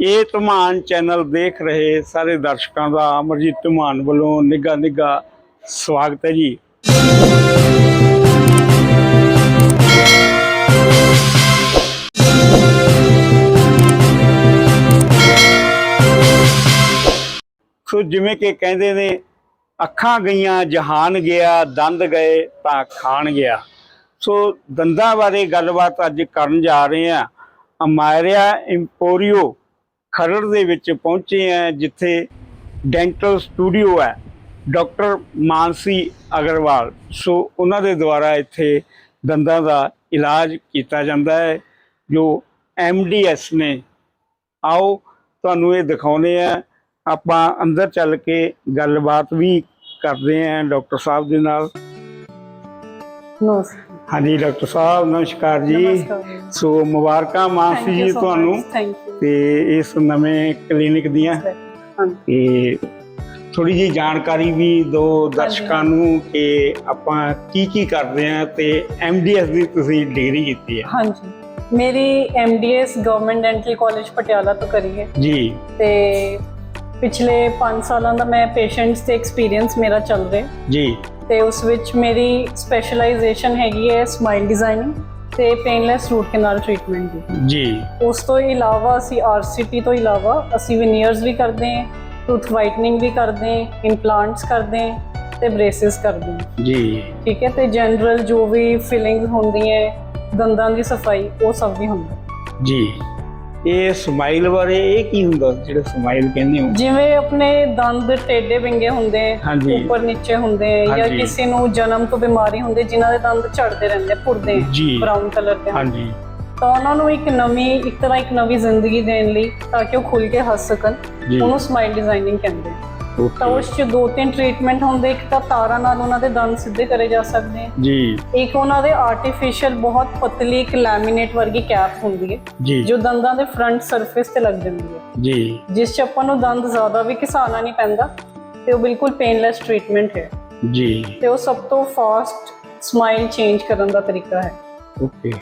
ਇਹ ਧਮਾਨ ਚੈਨਲ ਦੇਖ ਰਹੇ ਸਾਰੇ ਦਰਸ਼ਕਾਂ ਦਾ, ਅਮਰਜੀਤ ਧਮਾਨ ਵੱਲੋਂ ਨਿੱਘਾ ਨਿੱਘਾ ਸਵਾਗਤ ਹੈ ਜੀ। ਸੋ ਜਿਵੇਂ ਕਿ ਕਹਿੰਦੇ ਨੇ, ਅੱਖਾਂ ਗਈਆਂ, ਜਹਾਨ ਗਿਆ, ਦੰਦ ਗਏ ਤਾਂ ਖਾਣ ਗਿਆ। ਸੋ ਦੰਦਾਂ ਬਾਰੇ ਗੱਲਬਾਤ ਅੱਜ ਕਰਨ ਜਾ ਰਹੇ ਹਾਂ। ਅਮਾਇਰਿਆ ਇੰਪੋਰੀਓ ਖਰੜ ਦੇ ਵਿੱਚ ਪਹੁੰਚੇ ਆ ਜਿੱਥੇ ਡੈਂਟਲ ਸਟੂਡੀਓ ਹੈ ਡਾਕਟਰ ਮਾਨਸੀ ਅਗਰਵਾਲ। ਸੋ ਉਹਨਾਂ ਦੇ ਦੁਆਰਾ ਇੱਥੇ ਦੰਦਾਂ ਦਾ ਇਲਾਜ ਕੀਤਾ ਜਾਂਦਾ ਹੈ ਜੋ ਐਮਡੀਐਸ ਨੇ। ਆਓ ਤੁਹਾਨੂੰ ਇਹ ਦਿਖਾਉਨੇ ਆ। ਆਪਾਂ ਅੰਦਰ ਚੱਲ ਕੇ ਗੱਲਬਾਤ ਵੀ ਕਰਦੇ ਆਂ ਡਾਕਟਰ ਸਾਹਿਬ ਦੇ ਨਾਲ। ਨਮਸਕਾਰ। ਹਾਂਜੀ ਡਾਕਟਰ ਸਾਹਿਬ ਨਮਸਕਾਰ ਜੀ। ਸੋ ਮੁਬਾਰਕਾਂ ਮਾਨਸੀ ਜੀ ਤੁਹਾਨੂੰ। ਥੈਂਕ ਤੇ ਇਸ ਨਵੇਂ ਕਲੀਨਿਕ ਦੀਆਂ ਤੇ ਥੋੜੀ ਜੀ ਜਾਣਕਾਰੀ ਵੀ ਦਿਓ ਦਰਸ਼ਕਾਂ ਨੂੰ ਕਿ ਆਪਾਂ ਕੀ ਕੀ ਕਰਦੇ ਆਂ ਤੇ ਐਮਡੀਐਸ ਦੀ ਤੁਸੀਂ ਡਿਗਰੀ ਕੀਤੀ ਹੈ। ਹਾਂਜੀ। ਮੇਰੀ MDS government dental college Patiala ਤੋਂ ਕਰੀ ਹੈ। ਜੀ। ਤੇ ਪਿਛਲੇ 5 ਸਾਲਾਂ ਦਾ ਮੈਂ ਪੇਸ਼ੈਂਟਸ ਤੇ ਐਕਸਪੀਰੀਅੰਸ ਮੇਰਾ ਚੱਲ ਰਿਹਾ। ਜੀ। ਤੇ ਉਸ ਵਿੱਚ ਮੇਰੀ ਸਪੈਸ਼ਲਾਈਜੇਸ਼ਨ ਹੈਗੀ ਹੈ ਸਮਾਈਲ ਡਿਜ਼ਾਈਨਿੰਗ ਤੇ ਪੇਨਲੈਸ ਰੂਟ ਕੈਨਾਲ ਟ੍ਰੀਟਮੈਂਟ ਦੀ। ਜੀ। ਉਸ ਤੋਂ ਇਲਾਵਾ ਅਸੀਂ ਆਰਸੀਟੀ ਤੋਂ ਇਲਾਵਾ ਅਸੀਂ ਵਿਨੀਅਰਸ ਵੀ ਕਰਦੇ ਹਾਂ ਟੂਥ ਵਾਈਟਨਿੰਗ ਵੀ ਕਰਦੇ ਹਾਂ ਇੰਪਲਾਂਟਸ ਕਰਦੇ ਹਾਂ ਤੇ ਬ੍ਰੇਸਿਸ ਕਰਦੇ ਹਾਂ। ਜੀ। ਠੀਕ ਹੈ ਤੇ ਜਨਰਲ ਜੋ ਵੀ ਫਿਲਿੰਗਸ ਹੁੰਦੀਆਂ ਦੰਦਾਂ ਦੀ ਸਫ਼ਾਈ ਉਹ ਸਭ ਵੀ ਹੁੰਦਾ ਜੀ। ਇਹ ਸਮਾਈਲ ਬਾਰੇ ਇਹ ਕੀ ਹੁੰਦਾ ਜਿਹੜਾ ਸਮਾਈਲ ਕਹਿੰਦੇ ਹੋ ਜਿਵੇਂ ਆਪਣੇ ਦੰਦ ਟੇਢੇ ਵਿੰਗੇ ਹੁੰਦੇ। ਉੱਪਰ ਨੀਚੇ ਹੁੰਦੇ ਜਾਂ। ਕਿਸੇ ਨੂੰ ਜਨਮ ਤੋਂ ਬਿਮਾਰੀ ਹੁੰਦੀ ਜਿਨ੍ਹਾਂ ਦੇ ਦੰਦ ਝੜਦੇ ਰਹਿੰਦੇ ਪੁਰਦੇ। ਬ੍ਰਾਊਨ ਕਲਰ ਦੇ ਹਾਂਜੀ ਤਾਂ ਉਹਨਾਂ ਨੂੰ ਇੱਕ ਨਵੀਂ ਇੱਕ ਤਰ੍ਹਾਂ ਇੱਕ ਨਵੀਂ ਜ਼ਿੰਦਗੀ ਦੇਣ ਲਈ ਤਾਂ ਕਿ ਉਹ ਖੁੱਲ ਕੇ ਹੱਸ ਸਕਣ ਉਹਨੂੰ ਸਮਾਈਲ ਡਿਜ਼ਾਈਨਿੰਗ ਕਹਿੰਦੇ ਆ। ਤਾਂ ਉਸ 'ਚ ਦੋ ਤਿੰਨ ਟ੍ਰੀਟਮੈਂਟ ਹੁੰਦੇ ਇੱਕ ਤਾਂ ਤਾਰਾਂ ਨਾਲ ਉਹਨਾਂ ਦੇ ਦੰਦ ਸਿੱਧੇ ਕਰੇ ਜਾ ਸਕਦੇ ਆ ਜੀ। ਇੱਕ ਉਹਨਾਂ ਦੇ ਆਰਟੀਫੀਸ਼ੀਅਲ ਬਹੁਤ ਪਤਲੀ ਇੱਕ ਲੈਮੀਨੇਟ ਵਰਗੀ ਕੈਪ ਹੁੰਦੀ ਹੈ ਜੀ। ਦੰਦਾਂ ਦੇ ਫਰੰਟ ਸਰਫੇਸ ਤੇ ਲੱਗ ਜਾਂਦੀ ਹੈ। ਜੀ। ਜਿਸ 'ਚ ਆਪਾਂ ਨੂੰ ਦੰਦ ਜ਼ਿਆਦਾ ਵੀ ਘਿਸਾਉਣਾ ਨਹੀਂ ਪੈਂਦਾ ਤੇ ਉਹ ਬਿਲਕੁਲ ਪੇਨਲੈਸ ਟ੍ਰੀਟਮੈਂਟ ਹੈ। ਜੀ। ਤੇ ਉਹ ਸਭ ਤੋਂ ਫਾਸਟ ਸਮਾਈਲ ਚੇਂਜ ਕਰਨ ਦਾ ਤਰੀਕਾ ਹੈ। ਓਕੇ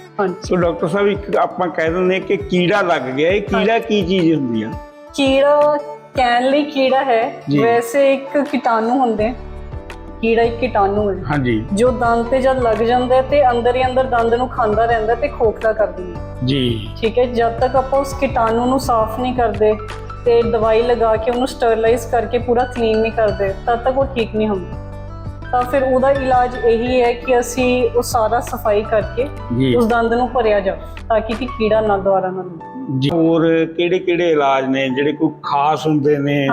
ਸੋ ਡਾਕਟਰ ਸਾਹਿਬ ਇੱਕ ਆਪਾਂ ਕਹਿ ਦਿੰਦੇ ਕਿ ਕੀੜਾ ਲੱਗ ਗਿਆ। ਇਹ ਕੀੜਾ ਕੀ ਚੀਜ਼ ਹੁੰਦੀ ਆ? ਕੀੜਾ ਕਹਿਣ ਲਈ ਕੀੜਾ ਹੈ ਜੀ। ਵੈਸੇ ਇੱਕ ਕੀਟਾਣੂ ਹੁੰਦੇ ਕੀੜਾ ਇੱਕ ਕੀਟਾਣੂ ਹੈ। ਹਾਂਜੀ। ਜੋ ਦੰਦ ਤੇ ਜਦ ਲੱਗ ਜਾਂਦਾ ਹੈ ਤੇ ਅੰਦਰ ਹੀ ਅੰਦਰ ਦੰਦ ਨੂੰ ਖਾਂਦਾ ਰਹਿੰਦਾ ਤੇ ਖੋਖਲਾ ਕਰ ਦਿੰਦਾ ਜੀ। ਠੀਕ ਹੈ ਜਦ ਤੱਕ ਆਪਾਂ ਉਸ ਕੀਟਾਣੂ ਨੂੰ ਸਾਫ਼ ਨਹੀਂ ਕਰਦੇ ਤੇ ਦਵਾਈ ਲਗਾ ਕੇ ਉਹਨੂੰ ਸਟਰਲਾਈਜ਼ ਕਰਕੇ ਪੂਰਾ ਕਲੀਨ ਨਹੀਂ ਕਰਦੇ ਤਦ ਤੱਕ ਉਹ ਠੀਕ ਨਹੀਂ ਹੁੰਦਾ। ਤਾਂ ਫਿਰ ਉਹਦਾ ਇਲਾਜ ਇਹੀ ਹੈ ਕਿ ਅਸੀਂ ਉਹ ਸਾਰਾ ਸਫ਼ਾਈ ਕਰਕੇ ਉਸ ਦੰਦ ਨੂੰ ਭਰਿਆ ਜਾਵੇ ਤਾਂ ਕਿ ਕਿ ਕੀੜਾ ਨਾ ਦੁਬਾਰਾ ਨਾ ਲੱਗੇ। ਜੀ। ਹੋਰ ਕਿਹੜੇ ਕਿਹੜੇ ਇਲਾਜ ਨੇ ਜਿਹੜੇ ਕੋਈ ਖਾਸ ਹੁੰਦੇ ਨੇ?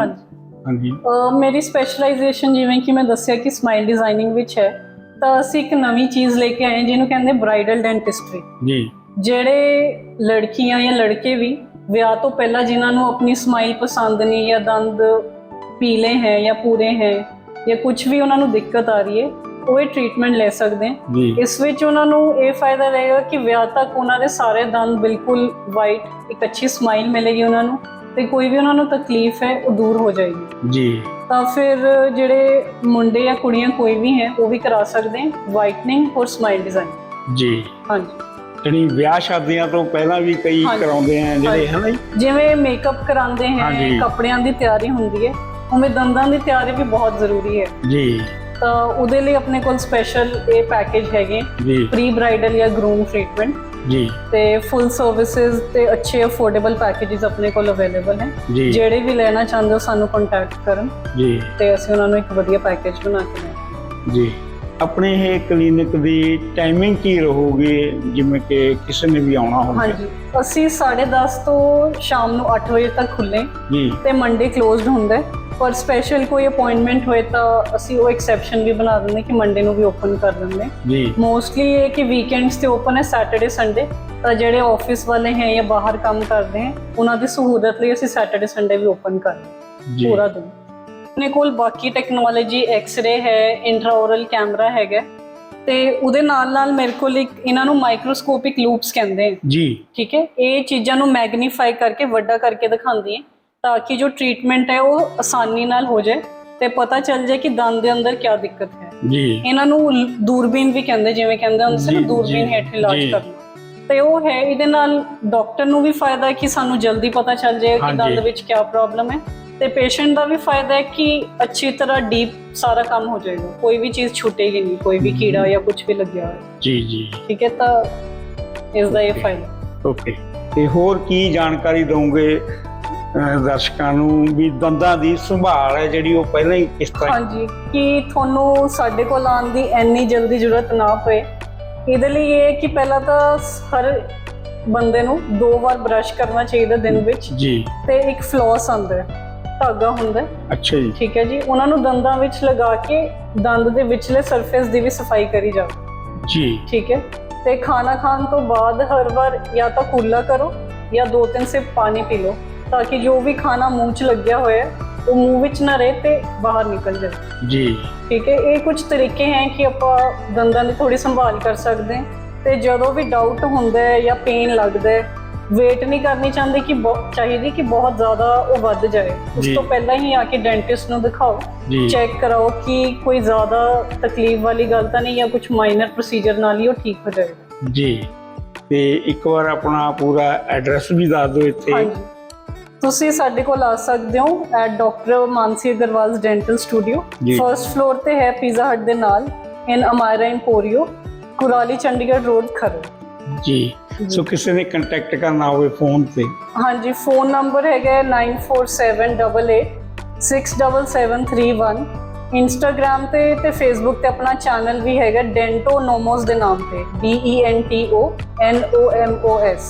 ਹਾਂਜੀ। ਮੇਰੀ ਸਪੈਸ਼ਲਾਈਜੇਸ਼ਨ ਜਿਵੇਂ ਕਿ ਮੈਂ ਦੱਸਿਆ ਕਿ ਸਮਾਈਲ ਡਿਜ਼ਾਈਨਿੰਗ ਵਿੱਚ ਹੈ ਤਾਂ ਅਸੀਂ ਇੱਕ ਨਵੀਂ ਚੀਜ਼ ਲੈ ਕੇ ਆਏ ਜਿਹਨੂੰ ਕਹਿੰਦੇ ਬ੍ਰਾਈਡਲ ਡੈਂਟਿਸਟਰੀ ਜੀ। ਜਿਹੜੇ ਲੜਕੀਆਂ ਜਾਂ ਲੜਕੇ ਵੀ ਵਿਆਹ ਤੋਂ ਪਹਿਲਾਂ ਜਿਨ੍ਹਾਂ ਨੂੰ ਆਪਣੀ ਸਮਾਈਲ ਪਸੰਦ ਨਹੀਂ ਜਾਂ ਦੰਦ ਪੀਲੇ ਹੈ ਜਾਂ ਪੂਰੇ ਹੈ ਜਾਂ ਕੁਝ ਵੀ ਉਹਨਾਂ ਨੂੰ ਦਿੱਕਤ ਆ ਰਹੀ ਹੈ ਉਹ ਇਹ ਟ੍ਰੀਟਮੈਂਟ ਲੈ ਸਕਦੇ ਜੀ ਇਸ ਵਿੱਚ ਉਹਨਾਂ ਨੂੰ ਇਹ ਫਾਇਦਾ ਰਹੇਗਾ ਕਿ ਵਿਆਹ ਤੱਕ ਉਹਨਾਂ ਦੇ ਸਾਰੇ ਦੰਦ ਬਿਲਕੁਲ ਵਾਈਟ ਇੱਕ ਅੱਛੀ ਸਮਾਈਲ ਮਿਲੇਗੀ ਉਹਨਾਂ ਨੂੰ ਤੇ ਕੋਈ ਵੀ ਉਹਨਾਂ ਨੂੰ ਤਕਲੀਫ ਹੈ ਉਹ ਦੂਰ ਹੋ ਜਾਏਗੀ ਜੀ ਤਾਂ ਫਿਰ ਜਿਹੜੇ ਮੁੰਡੇ ਜਾਂ ਕੁੜੀਆਂ ਕੋਈ ਵੀ ਹੈ ਉਹ ਵੀ ਕਰਾ ਸਕਦੇ ਹੈ ਵਾਈਟਨਿੰਗ ਔਰ ਸਮਾਈਲ ਡਿਜ਼ਾਈਨ ਜੀ ਹਾਂਜੀ ਜਿਹੜੀ ਵਿਆਹ ਸ਼ਾਦੀਆਂ ਤੋਂ ਪਹਿਲਾਂ ਵੀ ਕਈ। ਕਰਾਉਂਦੇ ਆ ਜਿਹੜੇ। ਹਨਾ? ਜਿਵੇਂ ਮੇਕਅਪ ਕਰਾਉਂਦੇ। ਹੈ ਕੱਪੜਿਆਂ ਦੀ ਤਿਆਰੀ ਹੁੰਦੀ ਹੈ ਉਵੇਂ ਦੰਦਾਂ ਦੀ ਤਿਆਰੀ ਵੀ ਬਹੁਤ ਜ਼ਰੂਰੀ ਹੈ। ਜੀ। ਤਾਂ ਉਹਦੇ ਲਈ ਆਪਣੇ ਕੋਲ ਸਪੈਸ਼ਲ ਇਹ ਪੈਕੇਜ ਹੈਗੇ। ਜੀ। ਪ੍ਰੀ ਬ੍ਰਾਈਡਲ ਜਾਂ ਗਰੂਮ ਟ੍ਰੀਟਮੈਂਟ ਜੀ। ਤੇ ਫੁੱਲ ਸਰਵਿਸਿਜ਼ ਤੇ ਅੱਛੇ ਅਫੋਰਡੇਬਲ ਪੈਕੇजेस ਆਪਣੇ ਕੋਲ ਅਵੇਲੇਬਲ ਹੈ। ਜੀ। ਜਿਹੜੇ ਵੀ ਲੈਣਾ ਚਾਹੁੰਦੇ ਹੋ ਸਾਨੂੰ ਕੰਟੈਕਟ ਕਰਨ। ਜੀ। ਤੇ ਅਸੀਂ ਉਹਨਾਂ ਨੂੰ ਇੱਕ ਵਧੀਆ ਪੈਕੇਜ ਬਣਾ ਕੇ ਦੇਵਾਂਗੇ। ਜੀ। ਆਪਣੇ ਇਹ ਕਲੀਨਿਕ ਦੀ ਟਾਈਮਿੰਗ ਕੀ ਰਹੂਗੀ? ਜਿਵੇਂ ਕਿ ਕਿਸੇ ਨੇ ਵੀ ਆਉਣਾ ਹੋਵੇ। ਹਾਂਜੀ। ਅਸੀਂ 10:30 ਤੋਂ ਸ਼ਾਮ ਨੂੰ 8 ਵਜੇ ਤੱਕ ਖੁੱਲੇ ਜੀ। ਤੇ ਮੰਡੇ ਕਲੋਜ਼ਡ ਹੁੰਦਾ ਹੈ। ਪਰ ਸਪੈਸ਼ਲ ਕੋਈ ਅਪਾਇੰਟਮੈਂਟ ਹੋਏ ਤਾਂ ਅਸੀਂ ਉਹ ਐਕਸੈਪਸ਼ਨ ਵੀ ਬਣਾ ਦਿੰਦੇ ਕਿ ਮੰਡੇ ਨੂੰ ਵੀ ਓਪਨ ਕਰ ਦਿੰਦੇ। ਜੀ। ਮੋਸਟਲੀ ਇਹ ਕਿ ਵੀਕਐਂਡਸ ਤੇ ਓਪਨ ਹੈ ਸੈਟਰਡੇ ਸੰਡੇ ਤਾਂ ਜਿਹੜੇ ਆਫਿਸ ਵਾਲੇ ਹੈ ਜਾਂ ਬਾਹਰ ਕੰਮ ਕਰਦੇ ਹੈ ਉਹਨਾਂ ਦੀ ਸਹੂਲਤ ਲਈ ਅਸੀਂ ਸੈਟਰਡੇ ਸੰਡੇ ਵੀ ਓਪਨ ਕਰਦੇ ਜੀ। ਪੂਰਾ ਦਿਨ। ਆਪਣੇ ਕੋਲ ਬਾਕੀ ਟੈਕਨੋਲੋਜੀ ਐਕਸ-ਰੇ ਹੈ ਇੰਟਰਾਓਰਲ ਕੈਮਰਾ ਹੈਗਾ ਤੇ ਉਹਦੇ ਨਾਲ ਨਾਲ ਮੇਰੇ ਕੋਲ ਇੱਕ ਇਹਨਾਂ ਨੂੰ ਮਾਈਕਰੋਸਕੋਪਿਕ ਲੂਪਸ ਕਹਿੰਦੇ ਹੈ। ਜੀ। ਠੀਕ ਹੈ ਇਹ ਚੀਜ਼ਾਂ ਨੂੰ ਮੈਗਨੀਫਾਈ ਕਰਕੇ ਵੱਡਾ ਕਰਕੇ ਦਿਖਾਉਂਦੀ ਹੈ। ਤਾਂ ਕਿ ਜੋ ਟ੍ਰੀਟਮੈਂਟ ਹੈ ਉਹ ਆਸਾਨੀ ਨਾਲ ਹੋ ਜਾਏ ਤੇ ਪਤਾ ਚੱਲ ਜਾਏ ਕਿ ਦੰਦ ਦੇ ਅੰਦਰ ਕੀ ਦਿੱਕਤ ਹੈ। ਜੀ। ਇਹਨਾਂ ਨੂੰ ਦੂਰਬੀਨ ਵੀ ਕਹਿੰਦੇ ਜਿਵੇਂ ਕਹਿੰਦੇ ਹੁੰਦੇ ਸੀ ਨਾ ਦੂਰਬੀਨ ਹੇਠ ਇਲਾਜ। ਕਰਨਾ। ਤੇ ਉਹ ਹੈ ਇਹਦੇ ਨਾਲ ਡਾਕਟਰ ਨੂੰ ਵੀ ਫਾਇਦਾ ਹੈ ਕਿ ਸਾਨੂੰ ਜਲਦੀ ਪਤਾ ਚੱਲ ਜਾਏ ਕਿ। ਦੰਦ ਵਿੱਚ ਕੀ ਪ੍ਰੋਬਲਮ ਹੈ। ਤੇ ਪੇਸ਼ੈਂਟ ਦਾ ਵੀ ਫਾਇਦਾ ਹੈ ਕਿ ਅੱਛੀ ਤਰ੍ਹਾਂ ਡੀਪ ਸਾਰਾ ਕੰਮ ਹੋ ਜਾਏਗਾ। ਕੋਈ ਵੀ ਚੀਜ਼ ਛੁੱਟੇਗੀ ਨਹੀਂ ਕੋਈ ਵੀ ਕੀੜਾ ਜਾਂ ਕੁਝ ਵੀ ਲੱਗਿਆ ਹੋਇਆ। ਜੀ ਜੀ। ਠੀਕ ਹੈ ਤਾਂ ਇਸ ਦਾ ਇਹ ਫਾਇਦਾ। ਓਕੇ। ਤੇ ਹੋਰ ਕੀ ਜਾਣਕਾਰੀ ਦਵੋਗੇ ਦਰਸ਼ਕਾਂ ਨੂੰ ਵੀ ਦੰਦਾਂ ਦੀ ਸੰਭਾਲ ਹੈ ਜਿਹੜੀ ਉਹ ਪਹਿਲਾਂ ਹੀ ਕਿਸ ਤਰ੍ਹਾਂ ਹਾਂਜੀ ਕਿ ਤੁਹਾਨੂੰ ਸਾਡੇ ਕੋਲ ਆਉਣ ਦੀ ਇੰਨੀ ਜਲਦੀ ਜ਼ਰੂਰਤ ਨਾ ਪਏ। ਇਹਦੇ ਲਈ ਇਹ ਕਿ ਪਹਿਲਾਂ ਤਾਂ ਹਰ ਬੰਦੇ ਨੂੰ ਦੋ ਵਾਰ ਬ੍ਰਸ਼ ਕਰਨਾ ਚਾਹੀਦਾ ਦਿਨ ਵਿੱਚ। ਜੀ। ਤੇ ਇੱਕ ਫਲੋਸ ਆਉਂਦਾ ਹੈ ਧਾਗਾ ਹੁੰਦਾ ਅੱਛਾ ਜੀ। ਠੀਕ ਹੈ ਜੀ। ਉਹਨਾਂ ਨੂੰ ਦੰਦਾਂ ਵਿੱਚ ਲਗਾ ਕੇ ਦੰਦ ਦੇ ਵਿਚਲੇ ਸਰਫੇਸ ਦੀ ਵੀ ਸਫ਼ਾਈ ਕਰੀ ਜਾਓ। ਜੀ। ਠੀਕ ਹੈ। ਤੇ ਖਾਣਾ ਖਾਣ ਤੋਂ ਬਾਅਦ ਹਰ ਵਾਰ ਜਾਂ ਤਾਂ ਕੁੱਲਾ ਕਰੋ ਜਾਂ ਦੋ ਤਿੰਨ ਸਿਪ ਪਾਣੀ ਪੀ ਲਓ। ਤਾਂ ਕਿ ਜੋ ਵੀ ਖਾਣਾ ਮੂੰਹ 'ਚ ਲੱਗਿਆ ਹੋਇਆ ਉਹ ਮੂੰਹ ਵਿੱਚ ਨਾ ਰਹੇ ਤੇ ਬਾਹਰ ਨਿਕਲ ਜਾਏ ਜੀ। ਠੀਕ ਹੈ ਇਹ ਕੁਝ ਤਰੀਕੇ ਹੈ ਕਿ ਆਪਾਂ ਦੰਦਾਂ ਦੀ ਥੋੜੀ ਸੰਭਾਲ ਕਰ ਸਕਦੇ ਹਾਂ ਤੇ ਜਦੋਂ ਵੀ ਡਾਊਟ ਹੁੰਦਾ ਹੈ ਜਾਂ ਪੇਨ ਲੱਗਦਾ ਹੈ ਵੇਟ ਨਹੀਂ ਕਰਨੀ ਚਾਹੁੰਦੇ ਕਿ ਬਹੁਤ ਚਾਹੀਦੀ ਕਿ ਬਹੁਤ ਜ਼ਿਆਦਾ ਉਹ ਵੱਧ ਜਾਏ। ਉਸ। ਤੋਂ ਪਹਿਲਾਂ ਹੀ ਆ ਕੇ ਡੈਂਟਿਸਟ ਨੂੰ ਦਿਖਾਓ ਚੈੱਕ ਕਰਾਓ ਕਿ ਕੋਈ ਜ਼ਿਆਦਾ ਤਕਲੀਫ ਵਾਲੀ ਗੱਲ ਤਾਂ ਨਹੀਂ ਜਾਂ ਕੁਝ ਮਾਈਨਰ ਪ੍ਰੋਸੀਜਰ ਨਾਲ ਹੀ ਉਹ ਠੀਕ ਹੋ ਜਾਏਗਾ ਜੀ। ਤੇ ਇੱਕ ਵਾਰ ਆਪਣਾ ਪੂਰਾ ਐਡਰੈਸ ਵੀ ਦੱਸ ਦਿਓ ਇੱਥੇ। ਹਾਂਜੀ। ਤੁਸੀਂ ਸਾਡੇ ਕੋਲ ਆ ਸਕਦੇ ਹੋ at doctor Mansi Agarwal's dental studio ਜੀ। ਫਰਸਟ ਫਲੋਰ ਤੇ ਹੈ ਪੀਜ਼ਾ ਹਟ ਦੇ ਨਾਲ ਇਨ ਅਮਾਇਰਾ ਇੰਪੋਰੀਓ ਕੁਰਾਲੀ ਚੰਡੀਗੜ੍ਹ ਰੋਡ ਖਰੜ ਜੀ। ਸੋ ਕਿਸੇ ਨੇ ਕੰਟੈਕਟ ਕਰਨਾ ਹੋਵੇ ਫੋਨ ਤੇ। ਹਾਂਜੀ ਫੋਨ ਨੰਬਰ ਹੈਗਾ 9478867731 ਇੰਸਟਾਗ੍ਰam ਤੇ ਤੇ ਫੇਸਬੁੱਕ ਤੇ ਆਪਣਾ ਚੈਨਲ ਵੀ ਹੈਗਾ ਡੈਂਟੋ ਨੋਮੋਸ ਦੇ ਨਾਮ ਤੇ D E N T O N O M O S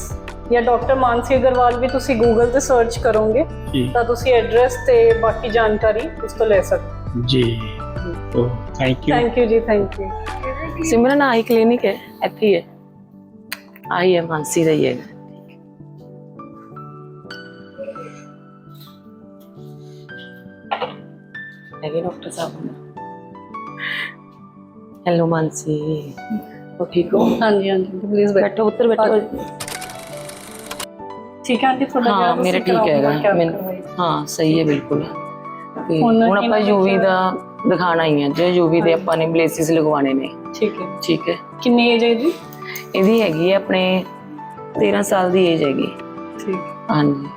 ਜਾਂ ਡਾਕਟਰ ਮਾਨਸੀ ਅਗਰਵਾਲ ਵੀ ਤੁਸੀਂ ਗੂਗਲ ਤੇ ਸਰਚ ਕਰੋਗੇ ਜੀ। ਤਾਂ ਤੁਸੀਂ ਐਡਰੈਸ ਤੇ ਬਾਕੀ ਜਾਣਕਾਰੀ ਉਸ ਤੋਂ ਲੈ ਸਕਦੇ ਜੀ। ਤੋ ਥੈਂਕ ਯੂ ਥੈਂਕ ਯੂ ਜੀ thank you Simran eye clinic ਹੈ ਇੱਥੇ ਹੀ ਹੈ। ਆਈ ਹੈ ਮਾਨਸੀ ਦਾ ਹੀ ਹੈ। ਹੈਗੇ ਡਾਕਟਰ ਸਾਹਿਬ ਹੈਲੋ ਮਾਨਸੀ। ਉਹ ਠੀਕ ਹੋ ਹਾਂਜੀ ਹਾਂਜੀ ਪਲੀਜ਼ ਬੈਠੋ। ਬੈਠੋ ਉੱਤਰ ਬੈਠੋ। ਠੀਕ ਹੈ ਆਂਟੀ ਤੁਹਾਡਾ ਹਾਂ ਮੇਰਾ ਠੀਕ ਹੈਗਾ। ਮੈਨੂੰ? ਹਾਂ ਸਹੀ ਹੈ ਬਿਲਕੁਲ। ਤੇ ਹੁਣ ਆਪਾਂ ਯੂਵੀ ਦਾ ਦਿਖਾਣਾ ਹੀ ਹੈ ਜੋ। ਯੂਵੀ ਦੇ ਆਪਾਂ ਨੇ ਬਲੇਸਿਸ ਲਗਵਾਣੇ ਨੇ। ਠੀਕ ਹੈ। ਠੀਕ ਹੈ। ਕਿੰਨੀ ਏਜ ਹੈ ਜੀ ਇਹਦੀ ਹੈਗੀ ਹੈ ਆਪਣੇ 13 ਸਾਲ ਦੀ ਏਜ ਹੈਗੀ। ਠੀਕ ਹਾਂਜੀ।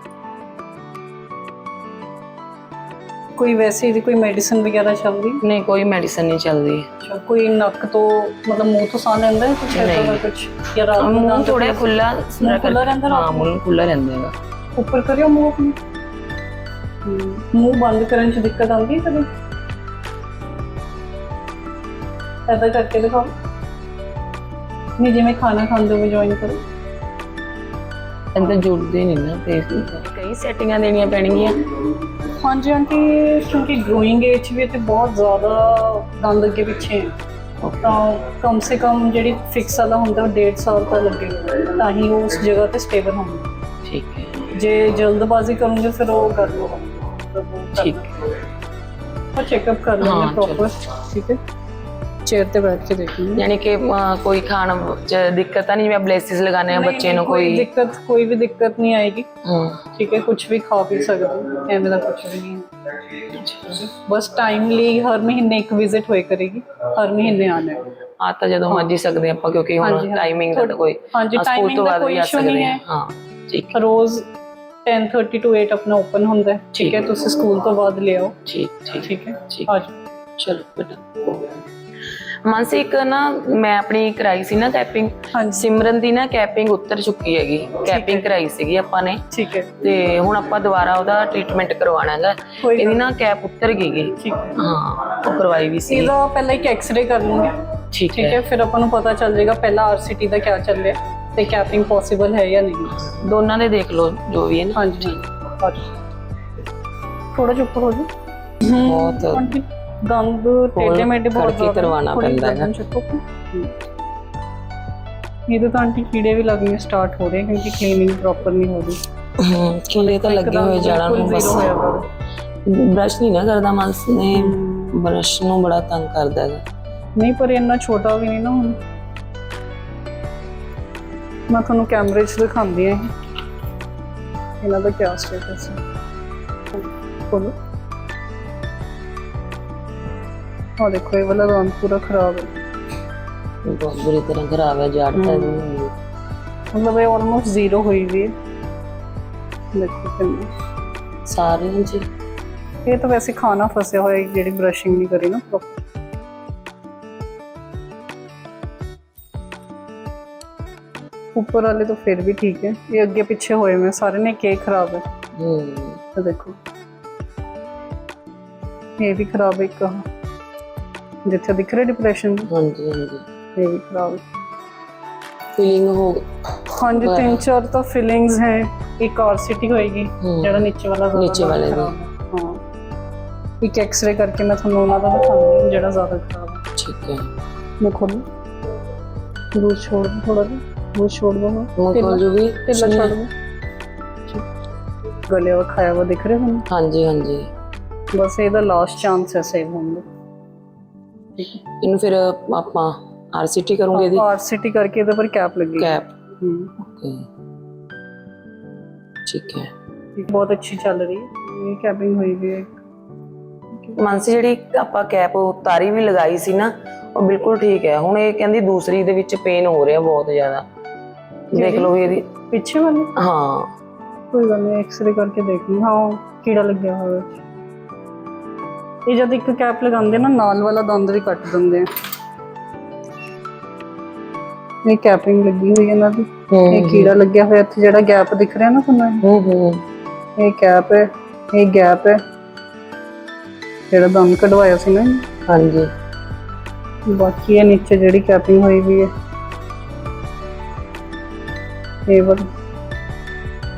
ਕੋਈ ਵੈਸੇ ਇਹਦੀ ਕੋਈ ਮੈਡੀਸਿਨ ਵਗੈਰਾ ਚੱਲਦੀ? ਨਹੀਂ ਕੋਈ ਮੈਡੀਸਨ ਨਹੀਂ ਚੱਲਦੀ। ਅੱਛਾ ਕੋਈ ਨੱਕ ਤੋਂ ਮਤਲਬ ਮੂੰਹ ਤੋਂ ਸਾਹ ਲੈਂਦਾ ਹੈ ਕੁਝ ਐਸਾ ਨਹੀਂ। ਦਾ ਕੁਝ ਜਾਂ ਰਾਤ ਨੂੰ ਮੂੰਹ ਦੰਦ ਥੋੜਾ ਖੁੱਲਾ ਮੂੰਹ ਖੁੱਲ੍ਹਾ ਰਹਿੰਦਾ ਰਾਤ ਹਾਂ ਨੂੰ? ਮੂੰਹ ਖੁੱਲਾ ਰਹਿੰਦਾ ਹੈਗਾ। ਉੱਪਰ ਕਰਿਓ ਮੂੰਹ ਆਪਣੀ। ਹਮ, ਮੂੰਹ ਬੰਦ ਕਰਨ ਚ ਦਿੱਕਤ ਆਉਂਦੀ ਹੈ ਕਦੇ? ਐਦਾਂ ਕਰਕੇ ਦਿਖਾਓ। ਨਹੀਂ ਜਿਵੇਂ ਖਾਣਾ ਖਾਂਦੇ ਹੋਏ ਜੁਆਇਨ ਕਰੋ। ਅੰਦਰ ਜੁੜਦੇ ਨਹੀਂ ਨਾ ਤੇ ਕਈ ਸੈਟਿੰਗਾਂ ਦੇਣੀਆਂ ਪੈਣਗੀਆਂ। ਹਾਂਜੀ ਆਂਟੀ ਕਿਉਂਕਿ ਗਰੋਇੰਗ ਏਜ ਵੀ ਤੇ ਬਹੁਤ ਜ਼ਿਆਦਾ ਦੰਦ ਅੱਗੇ ਪਿੱਛੇ ਹੈ ਤਾਂ ਕਮ ਸੇ ਕਮ ਜਿਹੜੀ ਫਿਕਸ ਵਾਲਾ ਹੁੰਦਾ ਉਹ 1.5 ਸਾਲ ਤਾਂ ਲੱਗੇਗਾ ਤਾਂ ਹੀ ਉਹ ਉਸ ਜਗ੍ਹਾ ਤੇ ਸਟੇਬਲ ਹੋਣਾ ਠੀਕ ਹੈ। ਜੇ ਜਲਦਬਾਜ਼ੀ ਕਰੋਗੇ ਫਿਰ ਉਹ ਕਰ ਲਓ। ਠੀਕ ਲਓ। ਉਹ ਚੈੱਕਅਪ ਕਰ ਹਾਂ, ਪ੍ਰੋਪਰ ਠੀਕ ਹੈ। ਚੇਅਰ ਤੇ ਬੈਠ ਕੇ ਦੇਖਣਾ ਯਾਨੀ ਕਿ ਅਹ, ਕੋਈ ਖਾਣ ਚ ਦਿੱਕਤ ਤਾਂ ਨਹੀਂ ਜਿਵੇਂ ਬਲੇਸਿਸ ਲਗਾਣੇ ਆ ਬੱਚੇ ਨੂੰ ਕੋਈ ਦਿੱਕਤ ਕੋਈ ਵੀ ਦਿੱਕਤ ਨਹੀਂ ਆਏਗੀ। ਠੀਕ ਹੈ ਕੁਝ ਵੀ ਖਾ ਪੀ ਸਕਦੇ ਐਵੇਂ ਦਾ ਕੁਝ ਵੀ ਨਹੀਂ। ਬਸ ਟਾਈਮਲੀ ਹਰ ਮਹੀਨੇ ਇੱਕ ਵਿਜ਼ਿਟ ਹੋਏ ਕਰੇਗੀ ਹਰ ਮਹੀਨੇ ਆਣਾ ਹੈ। ਆ ਤਾਂ ਜਦੋਂ ਮਰਜ਼ੀ ਸਕਦੇ ਆਪਾਂ ਕਿਉਂਕਿ ਹੁਣ। ਟਾਈਮਿੰਗ ਦਾ ਕੋਈ ਹਾਂਜੀ, ਤੋਂ ਦਾ ਕੋਈ issue ਨਹੀਂ ਹੈ। ਹਾਂ। ਠੀਕ। ਹੈ ਰੋਜ਼ 10:30 ਟੂ 8 ਆਪਣਾ ਓਪਨ ਹੁੰਦਾ ਹੈ। ਠੀਕ ਹੈ ਤੁਸੀਂ ਸਕੂਲ ਤੋਂ ਬਾਅਦ ਲਿਆਓ ਠੀਕ ਠੀਕ। ਠੀਕ ਹੈ। ਠੀਕ। ਚਲੋ ਬੇਟਾ। ਮਾਨਸੀ ਇੱਕ ਨਾ ਮੈਂ ਆਪਣੀ ਕਰਾਈ ਸੀ ਨਾ ਕੈਪਿੰਗ ਸਿਮਰਨ ਦੀ ਨਾ ਕੈਪਿੰਗ ਉੱਤਰ ਚੁੱਕੀ ਹੈਗੀ। ਕੈਪਿੰਗ ਕਰਾਈ ਸੀਗੀ ਆਪਾਂ ਨੇ। ਠੀਕ ਹੈ। ਤੇ ਹੁਣ ਆਪਾਂ ਦੁਬਾਰਾ ਉਹਦਾ ਟ੍ਰੀਟਮੈਂਟ ਕਰਵਾਉਣਾ ਹੈਗਾ। ਇਹਦੀ ਨਾ ਕੈਪ ਉੱਤਰ ਗਈ ਠੀਕ ਹੈ। ਉਹ ਕਰਵਾਈ ਵੀ ਸੀ ਇਹਦਾ ਪਹਿਲਾਂ ਇੱਕ ਐਕਸ-ਰੇ ਕਰ ਲੂੰਗੇ। ਠੀਕ ਠੀਕ ਹੈ। ਹੈ ਫਿਰ ਆਪਾਂ ਨੂੰ ਪਤਾ ਚੱਲ ਜਾਏਗਾ ਪਹਿਲਾਂ ਆਰਸੀਟੀ ਦਾ ਕੀ ਚੱਲ ਰਿਹਾ ਤੇ ਕੈਪਿੰਗ ਪੋਸੀਬਲ ਹੈ ਜਾਂ ਨਹੀਂ। ਦੋਨਾਂ ਦੇ ਦੇਖ ਲਓ ਜੋ ਵੀ ਹੈ ਨਾ। ਹਾਂਜੀ। ਥੋੜਾ ਜਿਹਾ ਉੱਪਰ ਹੋ ਜਾ ਬਹੁਤ ਦੰਦ ਟੇਢੇ ਮੇਢੇ ਬਹੁਤ ਕਰਕੇ ਕਰਵਾਉਣਾ ਪੈਂਦਾ ਹਮ। ਇਹਦੇ ਤਾਂ ਆਂਟੀ ਕੀੜੇ ਵੀ ਲੱਗਣੇ ਸਟਾਰਟ ਹੋ ਰਹੇ ਕਿਉਂਕਿ ਕਲੀਨਿੰਗ ਪ੍ਰੋਪਰ ਨਹੀਂ ਹੋ ਰਹੀ ਕੀੜੇ ਤਾਂ ਲੱਗੇ ਹੋਏ ਜਾੜਾਂ ਨੂੰ ਬਸ। ਬ੍ਰਸ਼ ਨਹੀਂ ਨਾ ਕਰਦਾ ਮਾਨਸ ਨੇ। ਬ੍ਰਸ਼ ਨੂੰ ਬੜਾ ਤੰਗ ਕਰਦਾ ਹੈਗਾ ਨਹੀਂ ਪਰ ਇੰਨਾ ਛੋਟਾ ਵੀ ਨਹੀਂ ਨਾ ਹੁਣ ਮੈਂ ਤੁਹਾਨੂੰ ਕੈਮਰੇ 'ਚ ਦਿਖਾਉਂਦੀ ਹਾਂ ਇਹ। ਇਹਨਾਂ ਦਾ ਕੀ ਸਟੇਟਸ ਹੈ ਖੋਲੋ ਆਹ ਦੇਖੋ ਇਹ ਵਾਲਾ ਰੰਗ ਪੂਰਾ ਖਰਾਬ ਹੈ। ਬਹੁਤ ਬੁਰੀ ਤਰ੍ਹਾਂ ਖਰਾਬ ਹੈ ਜਾੜ ਤਾਂ ਇਹਦੀ ਹੋਈ ਹੈ। ਮਤਲਬ ਇਹ ਆਲਮੋਸਟ ਜ਼ੀਰੋ ਹੋਈ ਵੀ ਹੈ। ਦੇਖੋ ਕਿੰਨਾ। ਸਾਰੇ ਜੀ। ਇਹ ਤਾਂ ਵੈਸੇ ਖਾਣਾ ਫਸਿਆ ਹੋਇਆ ਹੈ, ਜਿਹੜੀ ਬਰਸ਼ਿੰਗ ਨਹੀਂ ਕਰੀ ਨਾ proper। ਉੱਪਰ ਵਾਲੇ ਤਾਂ ਫਿਰ ਵੀ ਠੀਕ ਹੈ। ਇਹ ਅੱਗੇ ਪਿੱਛੇ ਹੋਏ ਮੈਂ ਸਾਰੇ ਨੇ ਕੇਕ ਖਰਾਬ ਹੈ। ਹੂੰ। ਇਹ ਦੇਖੋ। ਇਹ ਵੀ ਖਰਾਬ ਹੈ ਇੱਕ। ਆਹ। ਜਿੱਥੇ ਦਿਖ ਰਿਹਾ ਡਿਪਰੈਸ਼ਨ ਹਾਂਜੀ ਹਾਂਜੀ। ਇਹ ਵੀ ਖਰਾਬ। ਫੀਲਿੰਗ ਹੋ ਹਾਂਜੀ ਤਿੰਨ ਚਾਰ ਤਾਂ ਫੀਲਿੰਗਸ ਹੈ। ਇੱਕ ਆਰਸੀਟੀ ਹੋਏਗੀ ਹੂੰ। ਜਿਹੜਾ ਨੀਚੇ ਵਾਲਾ ਜ਼ਿਆਦਾ ਨੀਚੇ ਵਾਲੇ ਦੀ। ਖਰਾਬ ਹੈ। ਹਾਂ। ਇੱਕ ਐਕਸ-ਰੇ ਕਰਕੇ ਮੈਂ ਤੁਹਾਨੂੰ ਉਹਨਾਂ ਦਾ ਦਿਖਾਉਂਦੀ ਹਾਂ ਜਿਹੜਾ ਜ਼ਿਆਦਾ ਖਰਾਬ ਹੈ। ਠੀਕ ਹੈ। ਮੈਂ ਖੋਲੂ ਲੂਜ਼ ਛੋੜ ਦੋ ਥੋੜਾ ਜਿਹਾ। ਲੂਜ਼ ਛੋੜ ਦੋ ਹੁਣ ਕੋਲ ਜੋ ਵੀ ਢਿੱਲਾ ਛੱਡ ਦੋ। ਗਲੇ ਵਾ ਖਾਇਆ ਵਾ ਦਿਖ ਰਿਹਾ ਤੁਹਾਨੂੰ? ਹਾਂਜੀ ਹਾਂਜੀ। ਬਸ ਇਹਦਾ ਲਾਸਟ ਚਾਂਸ ਹੈ ਸੇਵ ਹੋਣ ਦਾ। ਇਹਨੂੰ ਫਿਰ ਆਪਾਂ ਆਰਸੀਟੀ ਕਰੂੰਗੇ ਇਹਦੀ। ਆਰਸੀਟੀ ਕਰਕੇ ਇਹਦੇ ਪਰ ਕੈਪ ਲੱਗੀ। ਕੈਪ ਓਕੇ ਠੀਕ ਹੈ। ਬਹੁਤ ਅੱਛੀ ਚੱਲ ਰਹੀ ਹੈ। ਇਹ ਕੈਪਿੰਗ ਹੋਈ ਵੀ ਹੈ। ਮਾਨਸੀ ਜਿਹੜੀ ਆਪਾਂ ਕੈਪ ਉਤਾਰੀ ਵੀ ਲਗਾਈ ਸੀ ਨਾ ਉਹ ਬਿਲਕੁਲ ਠੀਕ ਹੈ। ਹੁਣ ਇਹ ਕਹਿੰਦੀ ਦੂਸਰੀ ਦੇ ਵਿੱਚ ਪੇਨ ਹੋ ਰਿਹਾ ਬਹੁਤ ਜ਼ਿਆਦਾ। ਦੇਖ ਲਓ ਇਹਦੀ। ਪਿੱਛੇ ਵਾਲੀ? ਹਾਂ। ਕੋਈ ਗੱਲ ਨਹੀਂ ਐਕਸ-ਰੇ ਕਰਕੇ ਦੇਖ। ਲਈ ਹਾਂ ਕੀੜਾ ਲੱਗਿਆ ਹੋਇਆ। ਇਹ ਜਦ ਇੱਕ ਕੈਪ ਲਗਾਉਂਦੇ ਨਾ ਨਾਲ ਵਾਲਾ ਦੰਦ ਵੀ ਕੱਟ ਦਿੰਦੇ ਆ। ਇਹ ਕੈਪਿੰਗ ਲੱਗੀ ਹੋਈ ਹੈ ਇਹਨਾਂ ਦੀ। ਇਹ ਕੀੜਾ ਲੱਗਿਆ ਹੋਇਆ ਇੱਥੇ ਜਿਹੜਾ ਗੈਪ ਦਿਖ ਰਿਹਾ ਨਾ ਤੁਹਾਨੂੰ। ਹੂੰ ਹੂੰ। ਇਹ ਕੈਪ ਹੈ ਇਹ ਗੈਪ ਹੈ। ਜਿਹੜਾ ਦੰਦ ਕਢਵਾਇਆ ਸੀ ਨਾ। ਹਾਂਜੀ। ਬਾਕੀ ਇਹ ਨੀਚੇ ਜਿਹੜੀ ਕੈਪਿੰਗ ਹੋਈ ਵੀ ਹੈ। ਇਹ ਵਾਲਾ।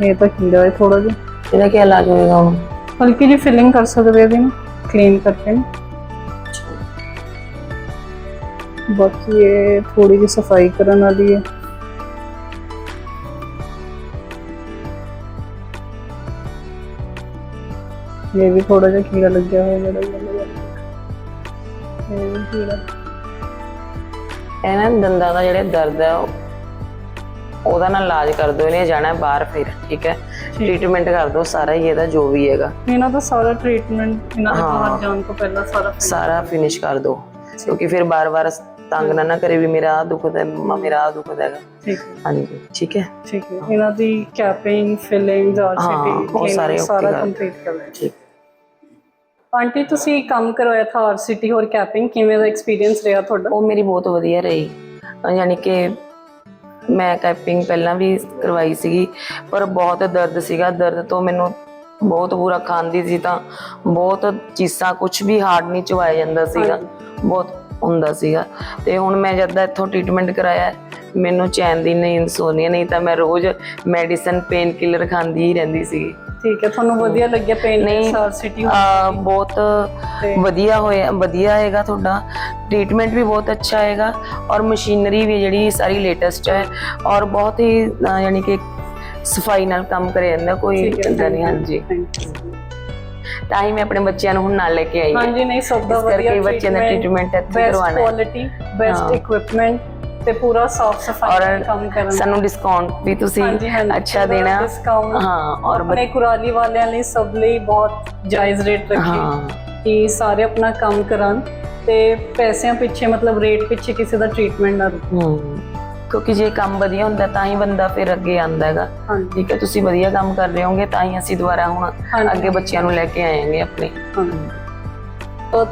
ਇਹ ਤਾਂ ਕੀੜਾ ਹੈ ਥੋੜਾ ਜਿਹਾ। ਇਹਦਾ ਕੀ ਇਲਾਜ ਹੋਏਗਾ ਹੁਣ? ਹਲਕੀ ਜਿਹੀ ਫਿਲਿੰਗ ਕਰ ਸਕਦੇ ਇਹਦੀ ਨਾ ਕਲੀਨ ਕਰਕੇ ਨਾ ਬਾਕੀ ਇਹ ਥੋੜੀ ਜਿਹੀ ਸਫ਼ਾਈ ਕਰਨ ਵਾਲੀ ਹੈ ਇਹ ਵੀ ਥੋੜਾ ਜਿਹਾ ਕੀੜਾ ਲੱਗਿਆ ਹੋਇਆ ਜਿਹੜਾ yellow ਵਾਲਾ। ਇਹ ਵੀ ਕੀੜਾ ਦੰਦਾਂ ਦਾ ਜਿਹੜਾ ਦਰਦ ਹੈ ਉਹ- ਉਹਦਾ ਨਾਲ ਇਲਾਜ ਕਰ ਦਿਓ ਇਹਨੇ ਜਾਣਾ ਹੈ ਬਾਹਰ ਫਿਰ ਠੀਕ ਹੈ? ਟ੍ਰੀਟਮੈਂਟ ਕਰ ਦਿਓ ਸਾਰਾ ਹੀ ਇਹਦਾ ਜੋ ਵੀ ਹੈਗਾ। ਇਹਨਾਂ ਦਾ ਸਾਰਾ ਟ੍ਰੀਟਮੈਂਟ ਇਹਨਾਂ ਦੇ। ਬਾਹਰ ਜਾਣ ਤੋਂ ਪਹਿਲਾਂ ਸਾਰਾ ਸਾਰਾ ਫਿਨਿਸ਼ ਕਰ ਦਿਓ। ਕਿਉਂਕਿ ਫਿਰ ਬਾਰ-ਬਾਰ ਤੰਗ ਨਾ ਨਾ ਕਰੇ ਵੀ ਮੇਰਾ ਆ ਦੁਖਦਾ ਹੈ ਮੰਮਾ ਮੇਰਾ ਆ ਦੁਖਦਾ ਹੈਗਾ। ਠੀਕ। ਹੈ ਹਾਂਜੀ ਠੀਕ ਹੈ? ਠੀਕ ਹੈ। ਇਹਨਾਂ ਦੀ ਕੈਪਿੰਗ ਫਿਲਿੰਗਸ ਹਾਂ, ਆਰਸੀਟੀ ਉਹ ਸਾਰੇ ਕੰਪਲੀਟ ਕਰ ਲਿਆ ਠੀਕ। ਆਂਟੀ ਤੁਸੀਂ ਕੰਮ ਕਰਵਾਇਆ ਥਾ ਆਰਸੀਟੀ ਹੋਰ ਕੈਪਿੰਗ ਕਿਵੇਂ ਦਾ ਐਕਸਪੀਰੀਅੰਸ ਰਿਹਾ ਤੁਹਾਡਾ? ਉਹ ਮੇਰੀ ਬਹੁਤ ਵਧੀਆ ਰਹੀ। ਯਾਨੀ ਕਿ ਮੈਂ ਕੈਪਿੰਗ ਪਹਿਲਾਂ ਵੀ ਕਰਵਾਈ ਸੀਗੀ ਪਰ ਬਹੁਤ ਦਰਦ ਸੀਗਾ। ਦਰਦ ਤੋਂ ਮੈਨੂੰ ਬਹੁਤ ਬੁਰਾ ਖਾਂਦੀ ਸੀ ਤਾਂ ਬਹੁਤ ਚੀਸਾਂ ਕੁਝ ਵੀ ਹਾਰਡ ਨਹੀਂ ਚਵਾਇਆ ਜਾਂਦਾ ਸੀਗਾ। ਬਹੁਤ ਹੁੰਦਾ ਸੀਗਾ। ਤੇ ਹੁਣ ਮੈਂ ਜਦ ਦਾ ਇੱਥੋਂ ਟ੍ਰੀਟਮੈਂਟ ਕਰਾਇਆ ਮੈਨੂੰ ਚੈਨ ਦੀ ਨੀਂਦ ਸੋਣੀ ਨਹੀਂ ਤਾਂ ਮੈਂ ਰੋਜ਼ ਮੈਡੀਸਨ ਪੇਨ ਕਿਲਰ ਖਾਂਦੀ ਹੀ ਰਹਿੰਦੀ ਸੀਗੀ। ਠੀਕ ਹੈ ਤੁਹਾਨੂੰ ਵਧੀਆ ਲੱਗਿਆ ਪੇਨ ਆ ਬਹੁਤ ਵਧੀਆ ਹੋਇਆ ਵਧੀਆ ਹੈਗਾ ਤੁਹਾਡਾ। ਟ੍ਰੀਟਮੈਂਟ ਵੀ ਬਹੁਤ ਅੱਛਾ ਹੈਗਾ ਔਰ ਮਸ਼ੀਨਰੀ ਵੀ ਜਿਹੜੀ ਸਾਰੀ ਲੇਟੈਸਟ ਹੈ ਔਰ ਬਹੁਤ ਹੀ ਯਾਨੀ ਕਿ ਸਫ਼ਾਈ ਨਾਲ ਕੰਮ ਕਰਿਆ ਜਾਂਦਾ ਕੋਈ ਏਦਾਂ ਨਹੀਂ ਹਾਂਜੀ। ਤਾਂ ਹੀ ਮੈਂ ਆਪਣੇ ਬੱਚਿਆਂ ਨੂੰ ਹੁਣ ਨਾਲ ਲੈ ਕੇ ਆਈ ਹਾਂ। ਹਾਂਜੀ ਨਹੀਂ ਸਭ ਦਾ ਵਧੀਆ ਕਰਕੇ ਬੱਚਿਆਂ ਦਾ ਟ੍ਰੀਟਮੈਂਟ ਇੱਥੇ ਬੈਸਟ ਕਰਵਾਉਣਾ ਹੈ। Quality best. ਇਕਵਿਪਮੈਂਟ ਤੇ ਪੂਰਾ ਸਾਫ਼ ਸਫ਼ਾਈ ਨਾਲ ਕੰਮ ਕਰਨ ਸਾਨੂੰ ਡਿਸਕਾਊਂਟ ਵੀ ਤੁਸੀਂ ਅੱਛਾ ਦੇਣਾ। ਹਾਂ ਔਰ ਆਪਣੇ ਕੁਰਾਲੀ ਵਾਲਿਆਂ ਲਈ ਸਭ ਲਈ ਬਹੁਤ ਜਾਇਜ਼ ਰੇਟ ਰੱਖੇ। ਹਾਂ। ਕਿ ਸਾਰੇ ਆਪਣਾ ਕੰਮ ਕਰਨ ਤੇ ਪੈਸਿਆਂ ਪਿੱਛੇ ਮਤਲਬ ਰੇਟ ਪਿੱਛੇ ਕਿਸੇ ਦਾ ਟ੍ਰੀਟਮੈਂਟ ਨਾ ਹਮ, ਕਿਉਂਕਿ ਜੇ ਕੰਮ ਵਧੀਆ ਹੁੰਦਾ ਤਾਂ ਹੀ ਬੰਦਾ ਫਿਰ ਅੱਗੇ ਆਂਦਾ ਹੈਗਾ। ਠੀਕ ਹੈ ਤੁਸੀਂ ਵਧੀਆ ਕੰਮ ਕਰ ਰਹੇ ਹੋਗੇ ਤਾਂ ਹੀ ਅਸੀਂ ਦੁਬਾਰਾ ਹੁਣ। ਅੱਗੇ ਬੱਚਿਆਂ ਨੂੰ ਲੈ ਕੇ ਆਏਂਗੇ ਆਪਣੇ।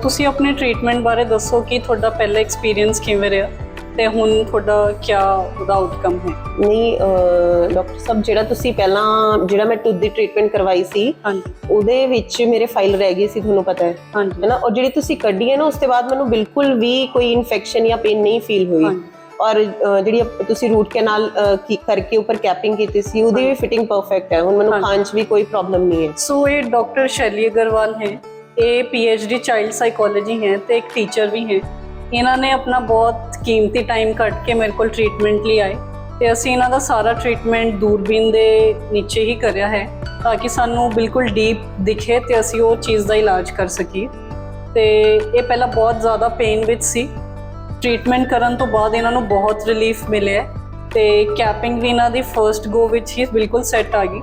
ਤੁਸੀਂ ਆਪਣੇ ਟ੍ਰੀਟਮੈਂਟ ਬਾਰੇ ਦੱਸੋ ਕਿ ਤੁਹਾਡਾ ਪਹਿਲਾ ਐਕਸਪੀਰੀਅੰਸ ਕਿਵੇਂ ਰਿਹਾ? ਤੇ ਹੁਣ ਤੁਹਾਡਾ ਕੀ ਉਹਦਾ ਆਊਟਕਮ ਹੈ? ਨਹੀਂ ਡਾਕਟਰ ਸਾਹਿਬ ਜਿਹੜਾ ਤੁਸੀਂ ਪਹਿਲਾਂ ਜਿਹੜਾ ਮੈਂ ਟੁੱਥ ਦੀ ਟ੍ਰੀਟਮੈਂਟ ਕਰਵਾਈ ਸੀ ਹਾਂਜੀ। ਉਹਦੇ ਵਿੱਚ ਮੇਰੇ ਫਾਈਲ ਰਹਿ ਗਈ ਸੀ ਤੁਹਾਨੂੰ ਪਤਾ ਹੈ। ਹਾਂਜੀ। ਹੈ ਨਾ ਔਰ ਜਿਹੜੀ ਤੁਸੀਂ ਕੱਢੀ ਹੈ ਨਾ ਉਸ ਤੋਂ ਬਾਅਦ ਮੈਨੂੰ ਬਿਲਕੁਲ ਵੀ ਕੋਈ ਇਨਫੈਕਸ਼ਨ ਜਾਂ ਪੇਨ ਨਹੀਂ ਫੀਲ ਹੋਈ। ਔਰ ਜਿਹੜੀ ਤੁਸੀਂ ਰੂਟ ਕੈਨਾਲ ਕੀ ਕਰਕੇ ਉੱਪਰ ਕੈਪਿੰਗ ਕੀਤੀ ਸੀ ਉਹਦੀ ਵੀ ਫਿਟਿੰਗ ਪਰਫੈਕਟ ਹੈ। ਹੁਣ ਮੈਨੂੰ ਹਾਂਜੀ। ਖਾਣ 'ਚ ਵੀ ਕੋਈ ਪ੍ਰੋਬਲਮ ਨਹੀਂ ਹੈ। ਸੋ ਇਹ ਡਾਕਟਰ ਸ਼ੈਲੀ ਅਗਰਵਾਲ ਹੈ ਇਹ ਡੀ ਚਾਈਲਡ ਸਾਈਕੋਲੋਜੀ ਹੈ ਤੇ ਇੱਕ ਟੀਚਰ ਵੀ ਹੈ। ਇਹਨਾਂ ਨੇ ਆਪਣਾ ਬਹੁਤ ਕੀਮਤੀ ਟਾਈਮ ਕੱਢ ਕੇ ਮੇਰੇ ਕੋਲ ਟ੍ਰੀਟਮੈਂਟ ਲਈ ਆਏ ਤੇ ਅਸੀਂ ਇਹਨਾਂ ਦਾ ਸਾਰਾ ਟ੍ਰੀਟਮੈਂਟ ਦੂਰਬੀਨ ਦੇ ਨੀਚੇ ਹੀ ਕਰਿਆ ਹੈ ਤਾਂ ਕਿ ਸਾਨੂੰ ਬਿਲਕੁਲ ਡੀਪ ਦਿਖੇ ਤੇ ਅਸੀਂ ਉਹ ਚੀਜ਼ ਦਾ ਇਲਾਜ ਕਰ ਸਕੀਏ। ਤੇ ਇਹ ਪਹਿਲਾਂ ਬਹੁਤ ਜ਼ਿਆਦਾ ਪੇਨ ਵਿੱਚ ਸੀ। ਟ੍ਰੀਟਮੈਂਟ ਕਰਨ ਤੋਂ ਬਾਅਦ ਇਹਨਾਂ ਨੂੰ ਬਹੁਤ ਰਿਲੀਫ ਮਿਲਿਆ ਹੈ ਤੇ ਕੈਪਿੰਗ ਵੀ ਇਹਨਾਂ ਦੀ ਫਰਸਟ ਗੋ ਵਿੱਚ ਹੀ ਬਿਲਕੁਲ ਸੈੱਟ ਆ ਗਈ।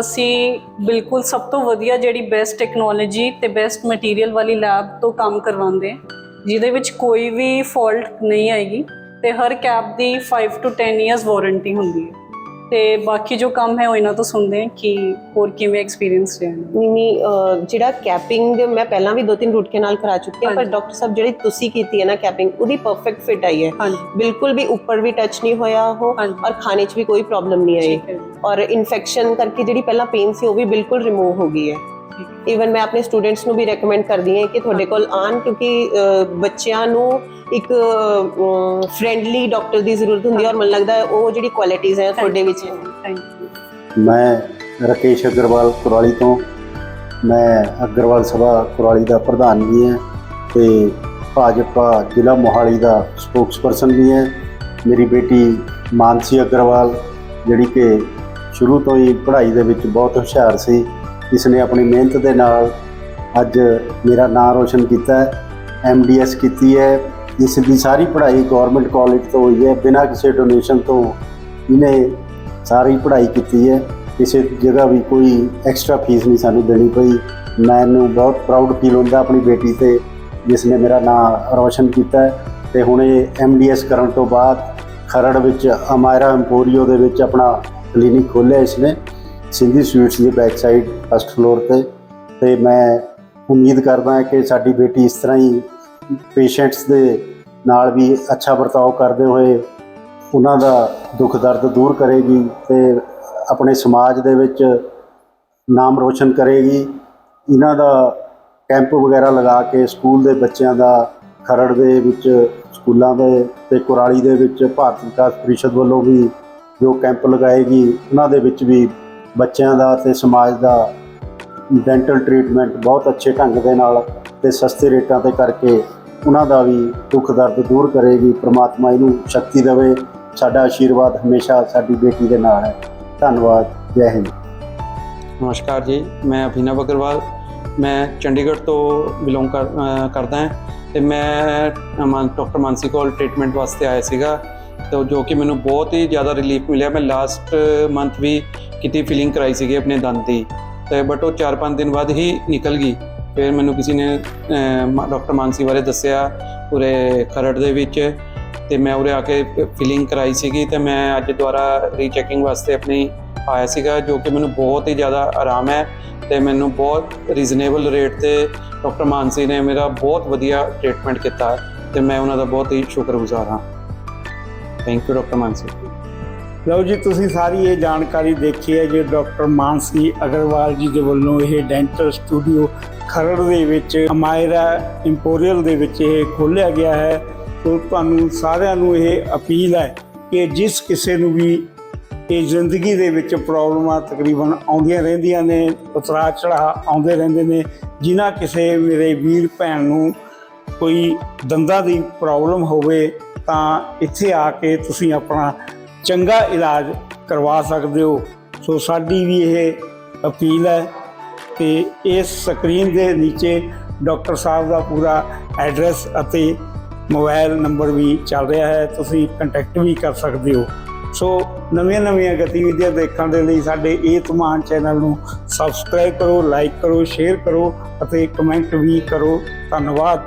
ਅਸੀਂ ਬਿਲਕੁਲ ਸਭ ਤੋਂ ਵਧੀਆ ਜਿਹੜੀ ਬੈਸਟ ਟੈਕਨੋਲੋਜੀ ਤੇ ਬੈਸਟ ਮਟੀਰੀਅਲ ਵਾਲੀ ਲੈਬ ਤੋਂ ਕੰਮ ਕਰਵਾਉਂਦੇ ਹਾਂ। ਜਿਹਦੇ ਵਿੱਚ ਕੋਈ ਵੀ ਫਾਲਟ ਨਹੀਂ ਆਏਗੀ ਤੇ ਹਰ ਕੈਪ ਦੀ 5 ਤੋਂ 10 ਇਅਰਸ ਵਾਰੰਟੀ ਹੁੰਦੀ ਹੈ ਤੇ ਬਾਕੀ ਜੋ ਕੰਮ ਹੈ ਉਹ ਇਹਨਾਂ ਤੋਂ ਸੁਣਦੇ ਹਾਂ ਕਿ ਹੋਰ ਕਿਵੇਂ ਐਕਸਪੀਰੀਅੰਸ ਰਿਹਾ ਦਾ। ਨਹੀਂ ਨਹੀਂ ਜਿਹੜਾ ਕੈਪਿੰਗ ਮੈਂ ਪਹਿਲਾਂ ਵੀ ਦੋ ਤਿੰਨ ਰੂਟ ਕੈਨਾਲ ਕਰਾ ਚੁੱਕੀ ਹਾਂ ਪਰ। ਡਾਕਟਰ ਸਾਹਿਬ ਜਿਹੜੀ ਤੁਸੀਂ ਕੀਤੀ ਹੈ ਨਾ ਕੈਪਿੰਗ ਉਹਦੀ ਪਰਫੈਕਟ ਫਿਟ ਆਈ ਹੈ ਬਿਲਕੁਲ ਵੀ ਉੱਪਰ ਵੀ ਟੱਚ ਨਹੀਂ ਹੋਇਆ ਉਹ। ਔਰ ਖਾਣੇ 'ਚ ਵੀ ਕੋਈ ਪ੍ਰੋਬਲਮ ਨਹੀਂ ਆਈ। ਔਰ ਇਨਫੈਕਸ਼ਨ ਕਰਕੇ ਜਿਹੜੀ ਪਹਿਲਾਂ ਪੇਨ ਸੀ ਉਹ ਵੀ ਬਿਲਕੁਲ ਰਿਮੂਵ ਹੋ ਗਈ ਹੈ ਇਵਨ ਮੈਂ ਆਪਣੇ ਸਟੂਡੈਂਟਸ ਨੂੰ ਵੀ ਰეკਮੈਂਡ ਕਰਦੀ ਹਾਂ ਕਿ ਤੁਹਾਡੇ ਕੋਲ ਆਣ ਕਿਉਂਕਿ ਬੱਚਿਆਂ ਨੂੰ ਇੱਕ ਫ੍ਰੈਂਡਲੀ ਡਾਕਟਰ ਦੀ ਜ਼ਰੂਰਤ ਹੁੰਦੀ ਹੈ ਔਰ ਮੈਨੂੰ ਲੱਗਦਾ ਹੈ ਉਹ ਜਿਹੜੀ ਕੁਆਲਿਟੀਆਂ ਹੈ ਤੁਹਾਡੇ ਵਿੱਚ ਹੈ ਥੈਂਕ ਯੂ ਮੈਂ ਰਕੇਸ਼ ਅਗਰਵਾਲ ਕੁਰਾਲੀ ਤੋਂ ਮੈਂ ਅਗਰਵਾਲ ਸਭਾ ਕੁਰਾਲੀ ਦਾ ਪ੍ਰਧਾਨ ਵੀ ਹਾਂ ਤੇ ਭਾਜਪਾ ਜ਼ਿਲ੍ਹਾ ਮੋਹਾਲੀ ਦਾ ਸਪੋਕਸਪਰਸਨ ਵੀ ਹਾਂ। ਮੇਰੀ ਬੇਟੀ ਮਾਨਸੀ ਅਗਰਵਾਲ ਜਿਹੜੀ ਕਿ ਸ਼ੁਰੂ ਤੋਂ ਹੀ ਪੜ੍ਹਾਈ ਦੇ ਵਿੱਚ ਬਹੁਤ ਹੁਸ਼ਿਆਰ ਸੀ ਇਸ ਨੇ ਆਪਣੀ ਮਿਹਨਤ ਦੇ ਨਾਲ ਅੱਜ ਮੇਰਾ ਨਾਮ ਰੋਸ਼ਨ ਕੀਤਾ ਹੈ ਐਮਡੀਐਸ ਕੀਤੀ ਹੈ, ਇਸ ਦੀ ਸਾਰੀ ਪੜ੍ਹਾਈ ਗਵਰਨਮੈਂਟ ਕਾਲਜ ਤੋਂ ਹੋਈ ਹੈ, ਬਿਨਾਂ ਕਿਸੇ ਡੋਨੇਸ਼ਨ ਤੋਂ ਇਹਨੇ ਸਾਰੀ ਪੜ੍ਹਾਈ ਕੀਤੀ ਹੈ, ਕਿਸੇ ਜਗ੍ਹਾ ਵੀ ਕੋਈ ਐਕਸਟਰਾ ਫੀਸ ਨਹੀਂ ਸਾਨੂੰ ਦੇਣੀ ਪਈ। ਮੈਨੂੰ ਬਹੁਤ ਪ੍ਰਾਊਡ ਫੀਲ ਹੁੰਦਾ ਆਪਣੀ ਬੇਟੀ ਤੇ ਜਿਸ ਨੇ ਮੇਰਾ ਨਾਮ ਰੋਸ਼ਨ ਕੀਤਾ ਹੈ ਤੇ ਹੁਣ ਇਹ ਐਮਡੀਐਸ ਕਰਨ ਤੋਂ ਬਾਅਦ ਖਰੜ ਵਿੱਚ ਅਮਾਇਰਾ ਐਮਪੋਰੀਓ ਦੇ ਵਿੱਚ ਆਪਣਾ ਕਲੀਨਿਕ ਖੋਲ੍ਹਿਆ ਇਸਨੇ। ਸਿੰਧੀ ਸਵੀਟਸ ਦੀ ਬੈਕ ਸਾਈਡ ਫਸਟ ਫਲੋਰ ਤੇ। ਤੇ ਮੈਂ ਉਮੀਦ ਕਰਦਾ ਹਾਂ ਕਿ ਸਾਡੀ ਬੇਟੀ ਇਸ ਤਰ੍ਹਾਂ ਹੀ ਪੇਸ਼ੈਂਟਸ ਦੇ ਨਾਲ ਵੀ ਅੱਛਾ ਵਰਤਾਓ ਕਰਦੇ ਹੋਏ ਉਹਨਾਂ ਦਾ ਦੁੱਖ ਦਰਦ ਦੂਰ ਕਰੇਗੀ ਤੇ ਆਪਣੇ ਸਮਾਜ ਦੇ ਵਿੱਚ ਨਾਮ ਰੋਸ਼ਨ ਕਰੇਗੀ। ਇਹਨਾਂ ਦਾ ਕੈਂਪ ਵਗੈਰਾ ਲਗਾ ਕੇ ਸਕੂਲ ਦੇ ਬੱਚਿਆਂ ਦਾ ਖਰੜ ਦੇ ਵਿੱਚ, ਸਕੂਲਾਂ ਦੇ ਤੇ ਕੁਰਾਲੀ ਦੇ ਵਿੱਚ, ਭਾਰਤ ਵਿਕਾਸ ਪ੍ਰੀਸ਼ਦ ਵੱਲੋਂ ਵੀ ਜੋ ਕੈਂਪ ਲਗਾਏਗੀ, ਉਹਨਾਂ ਦੇ ਵਿੱਚ ਵੀ ਬੱਚਿਆਂ ਦਾ ਤੇ ਸਮਾਜ ਦਾ ਡੈਂਟਲ ਟ੍ਰੀਟਮੈਂਟ ਬਹੁਤ ਅੱਛੇ ਢੰਗ ਦੇ ਨਾਲ ਤੇ ਸਸਤੇ ਰੇਟਾਂ ਤੇ ਕਰਕੇ ਉਹਨਾਂ ਦਾ ਵੀ ਦੁੱਖ ਦਰਦ ਦੂਰ ਕਰੇਗੀ, ਪ੍ਰਮਾਤਮਾ ਇਹਨੂੰ ਸ਼ਕਤੀ ਦੇਵੇ, ਸਾਡਾ ਆਸ਼ੀਰਵਾਦ ਹਮੇਸ਼ਾ ਸਾਡੀ ਬੇਟੀ ਦੇ ਨਾਲ ਹੈ। ਧੰਨਵਾਦ, ਜੈ ਹਿੰਦ। ਨਮਸਕਾਰ ਜੀ, ਮੈਂ ਅਭਿਨਵ ਅਗਰਵਾਲ, ਮੈਂ ਚੰਡੀਗੜ੍ਹ ਤੋਂ ਬਿਲੋਂਗ ਕਰ ਕਰਦਾ ਹਾਂ ਤੇ ਮੈਂ ਅਮਨ ਡਾਕਟਰ ਮਾਨਸੀ ਕੋਲ ਟ੍ਰੀਟਮੈਂਟ ਵਾਸਤੇ ਆਇਆ ਸੀਗਾ। ਤੇ ਜੋ ਕਿ ਮੈਨੂੰ ਬਹੁਤ ਹੀ ਜ਼ਿਆਦਾ ਰਿਲੀਫ ਮਿਲਿਆ। ਮੈਂ ਲਾਸਟ ਮੰਥ ਵੀ ਕਿਤੇ ਫੀਲਿੰਗ ਕਰਾਈ ਸੀਗੀ ਆਪਣੇ ਦੰਦ ਦੀ। ਤੇ ਬਟ ਉਹ 4-5 ਦਿਨ ਬਾਅਦ ਹੀ ਨਿਕਲ ਗਈ। ਫਿਰ ਮੈਨੂੰ ਕਿਸੇ ਨੇ ਡਾਕਟਰ ਮਾਨਸੀ ਬਾਰੇ ਦੱਸਿਆ ਉਰੇ ਖਰੜ ਦੇ ਵਿੱਚ। ਤੇ ਮੈਂ ਉਰੇ ਆ ਕੇ ਫੀਲਿੰਗ ਕਰਾਈ ਸੀਗੀ। ਤੇ ਮੈਂ ਅੱਜ ਦੁਬਾਰਾ ਰੀਚੈਕਿੰਗ ਵਾਸਤੇ ਆਪਣੀ ਆਇਆ ਸੀਗਾ, ਜੋ ਕਿ ਮੈਨੂੰ ਬਹੁਤ ਹੀ ਜ਼ਿਆਦਾ ਆਰਾਮ ਹੈ। ਤੇ ਮੈਨੂੰ ਬਹੁਤ ਰੀਜ਼ਨੇਬਲ ਰੇਟ ਤੇ ਡਾਕਟਰ ਮਾਨਸੀ ਨੇ ਮੇਰਾ ਬਹੁਤ ਵਧੀਆ ਟ੍ਰੀਟਮੈਂਟ ਕੀਤਾ। ਤੇ ਮੈਂ ਉਹਨਾਂ ਦਾ ਬਹੁਤ ਹੀ ਸ਼ੁਕਰਗੁਜ਼ਾਰ ਹਾਂ। ਥੈਂਕ ਯੂ ਡਾਕਟਰ ਮਾਨਸੀ ਲਓ ਜੀ, ਤੁਸੀਂ ਸਾਰੀ ਇਹ ਜਾਣਕਾਰੀ ਦੇਖੀ ਹੈ ਜੋ ਡਾਕਟਰ ਮਾਨਸੀ ਅਗਰਵਾਲ ਜੀ ਦੇ ਵੱਲੋਂ ਇਹ ਡੈਂਟਲ ਸਟੂਡੀਓ ਖਰੜ ਦੇ ਵਿੱਚ ਅਮਾਇਰਾ ਇੰਪੋਰੀਅਲ ਦੇ ਵਿੱਚ ਇਹ ਖੋਲ੍ਹਿਆ ਗਿਆ ਹੈ। ਸੋ ਤੁਹਾਨੂੰ ਸਾਰਿਆਂ ਨੂੰ ਇਹ ਅਪੀਲ ਹੈ ਕਿ ਜਿਸ ਕਿਸੇ ਨੂੰ ਵੀ ਇਹ ਜ਼ਿੰਦਗੀ ਦੇ ਵਿੱਚ ਪ੍ਰੋਬਲਮਾਂ ਤਕਰੀਬਨ ਆਉਂਦੀਆਂ ਰਹਿੰਦੀਆਂ ਨੇ, ਉਤਰਾਅ ਚੜ੍ਹਾਅ ਆਉਂਦੇ ਰਹਿੰਦੇ ਨੇ, ਜਿਨ੍ਹਾਂ ਕਿਸੇ ਮੇਰੇ ਵੀਰ ਭੈਣ ਨੂੰ ਕੋਈ ਦੰਦਾਂ ਦੀ ਪ੍ਰੋਬਲਮ ਹੋਵੇ ਤਾਂ ਇੱਥੇ ਆ ਕੇ ਤੁਸੀਂ ਆਪਣਾ ਚੰਗਾ ਇਲਾਜ ਕਰਵਾ ਸਕਦੇ ਹੋ। ਸੋ ਸਾਡੀ ਵੀ ਇਹ ਅਪੀਲ ਹੈ ਤੇ ਇਸ ਸਕਰੀਨ ਦੇ ਨੀਚੇ ਡਾਕਟਰ ਸਾਹਿਬ ਦਾ ਪੂਰਾ ਐਡਰੈਸ ਅਤੇ ਮੋਬਾਈਲ ਨੰਬਰ ਵੀ ਚੱਲ ਰਿਹਾ ਹੈ। ਤੁਸੀਂ ਕੰਟੈਕਟ ਵੀ ਕਰ ਸਕਦੇ ਹੋ। ਸੋ ਨਵੀਆਂ ਨਵੀਆਂ ਗਤੀਵਿਧੀਆਂ ਦੇਖਣ ਦੇ ਲਈ ਸਾਡੇ ਇਹ ਤਮਾਨ ਚੈਨਲ ਨੂੰ ਸਬਸਕ੍ਰਾਈਬ ਕਰੋ, ਲਾਈਕ ਕਰੋ, ਸ਼ੇਅਰ ਕਰੋ ਅਤੇ ਕਮੈਂਟ ਵੀ ਕਰੋ। ਧੰਨਵਾਦ।